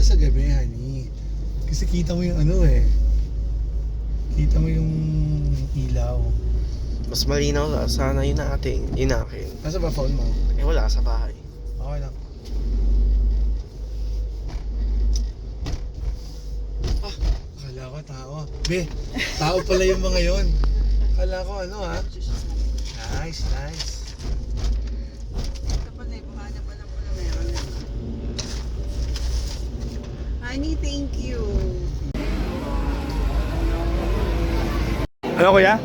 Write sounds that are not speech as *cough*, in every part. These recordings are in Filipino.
maganda sa gabi, honey. Kasi kita mo yung ano eh. Kita mo yung ilaw. Mas malinaw sa sana yun ating inakin. Nasa ba phone mo? Eh wala sa bahay. Okay lang. Ah, akala ko tao. Be, tao pala yung mga yon. Akala ko ano ha. Nice, nice. Honey, thank you. Ano kuya?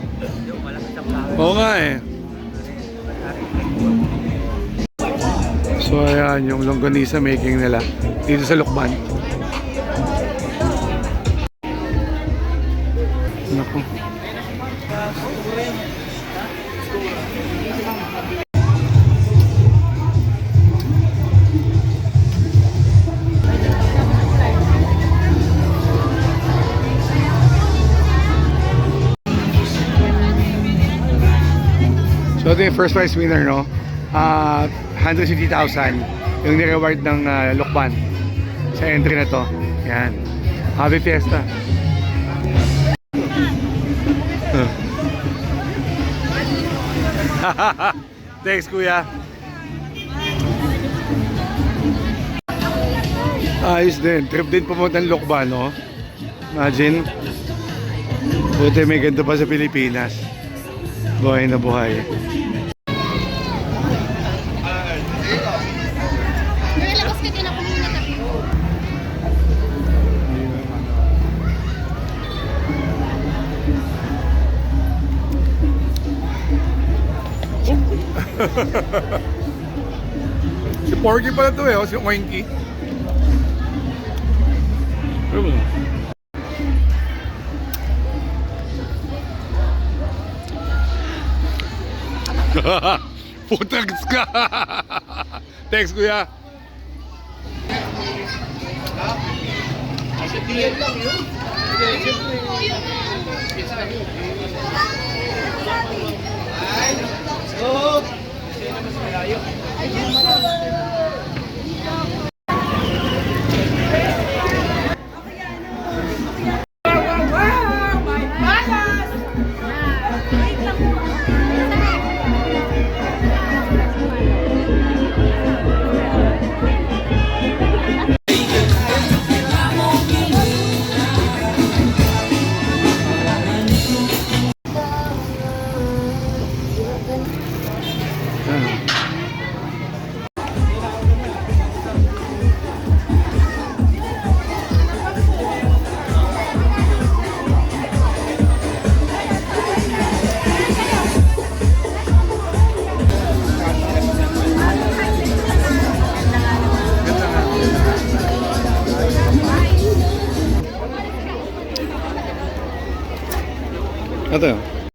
Oo nga eh. So ayan, yung longganisa making nila dito sa Lukban. So ito yung first prize winner, no? Uh, 150,000 yung ni-reward ng uh, Lokban sa entry na to. Yan. Happy Fiesta. *laughs* Thanks, kuya. Ayos din. Trip din pumunta ng Lokban, no? Imagine. Buti may ganito pa sa Pilipinas. Buhay na buhay. Si Porky pala to eh, o si Oinky. Ano ba? Putags ka! Thanks, kuya. Ito.